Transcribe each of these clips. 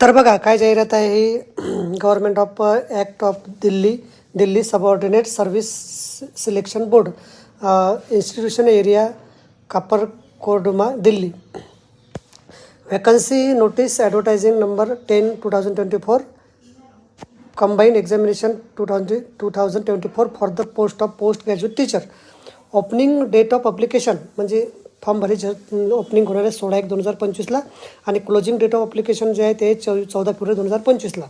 तर बघा काय जाहिरात आहे ही? Government of act of Delhi Delhi subordinate service selection board institution area कापर कोडमा Delhi vacancy notice advertising number ten two thousand twenty four combine examination two thousand two thousand twenty four for the post of post graduate teacher opening date of application म्हणजे form भरायचे opening होणार आहे सोळा एक दोन हजार पंचवीसला. आणि closing date of application जे आहे ते चौ चौदा फेब्रुवारी दोन हजार पंचवीसला.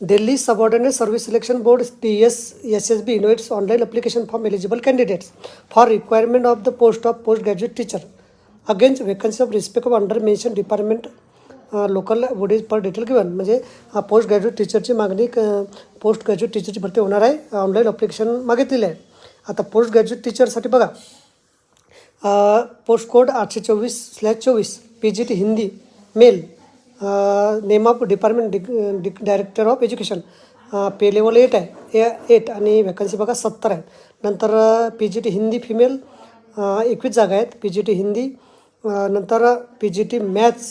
Delhi subordinate service selection board T S S S B invites online application form eligible candidates for requirement of the post of post graduate teacher against vacancy of respect of under mention department local bodies per detail given म्हणजे post graduate टीचरची मागणी post graduate टीचरची भरती होणार आहे. Online application मागितलेली आहे. आता post graduate टीचरसाठी बघा. पोस्ट कोड आठशे चोवीस स्लॅश चोवीस P G T Hindi male name of department Dick director of education pay level eight आहे. ए एट आणि वॅकन्सी बघा सत्तर आहे नंतर P G T Hindi female एकवीस जागा आहेत. पी जी टी हिंदी नंतर पी जी टी मॅथ्स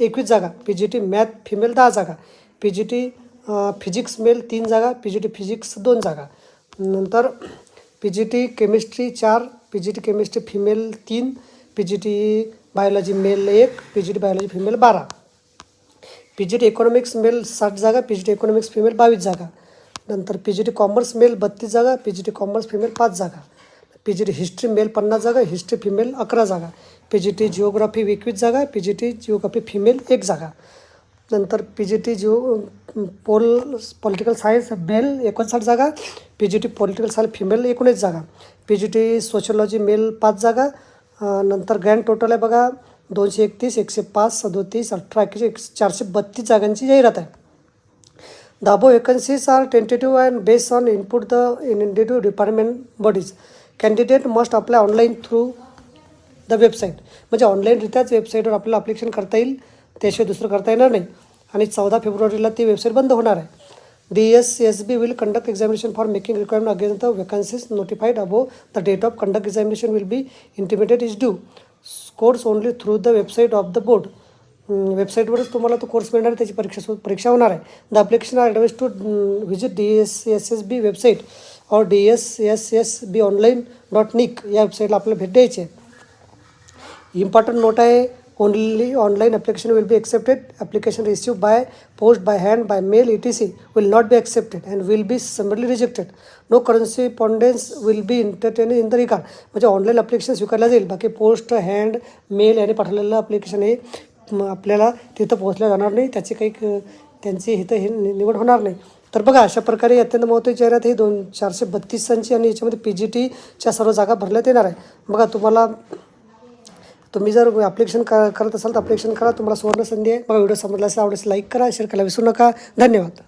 एकवीस जागा. P G T math female दहा जागा. P G T physics male तीन जागा. पी जी टी फिजिक्स दोन जागा. नंतर पी जी टी केमिस्ट्री चार P G T chemistry female तीन P G T biology male एक P G T biology female बारा P G T economics male साठ जागा P G T economics female बावीस जागा नंतर P G T commerce male बत्तीस जागा P G T commerce female पाच जागा P G T history male पन्नास जागा हिस्ट्री फिमेल अकरा जागा पी जी टी जिओग्राफी एकवीस जागा P G T geography female एक जागा नंतर P G T geo pol political science male एकोणसाठ जागा P G T political science female एकोणीस जागा P G T sociology male पाच जागा नंतर ग्रँड टोटल आहे बघा दोनशे एकतीस एकशे पाच सदोतीस अठरा एकशे एक चारशे बत्तीस जागांची जाहिरात आहे. दाबो vacancies are tentative and based on input the the individual department bodies Candidate must apply online through the website म्हणजे ऑनलाईनरित्याच वेबसाईटवर आपल्याला अप्लिकेशन करता येईल त्याशिवाय दुसरं करता येणार नाही. आणि चौदा फेब्रुवारीला ती वेबसाईट बंद होणार आहे. D S S B will conduct examination for making requirement against the vacancies notified above the date of conduct examination will be intimated is due course only through the website of the board वेबसाईटवरच तुम्हाला तो course मिळणार आहे त्याची परीक्षा परीक्षा होणार आहे. The application are advise to visit D S S S B website और D S S S B online dot nic या वेबसाईटला आपल्याला भेट द्यायची आहे. इम्पॉर्टंट नोट आहे only online application will be accepted application receive by post by hand by mail E T C will not be accepted and will be summarily rejected no correspondence will be entertain in the record म्हणजे online application स्वीकारलं जाईल. बाकी post hand mail याने पाठवलेलं application हे आपल्याला तिथं पोहोचल्या जाणार नाही. त्याची काही क- त्यांची इथं हे नि- निवड होणार नाही. तर बघा अशा प्रकारे अत्यंत महत्त्वाची जाहिरात ही दोन चारशे बत्तीसांची आणि याच्यामध्ये पी जी टीच्या सर्व जागा भरण्यात येणार आहे. बघा तुम्हाला तुम्ही जर ॲप्लिकेशन क करत असाल तर ॲप्लिकेशन करा. तुम्हाला सुवर्ण संधी आहे. मला व्हिडिओ समजला असेल आवडेल लाईक करा. शेअर करायला विसरू नका. धन्यवाद.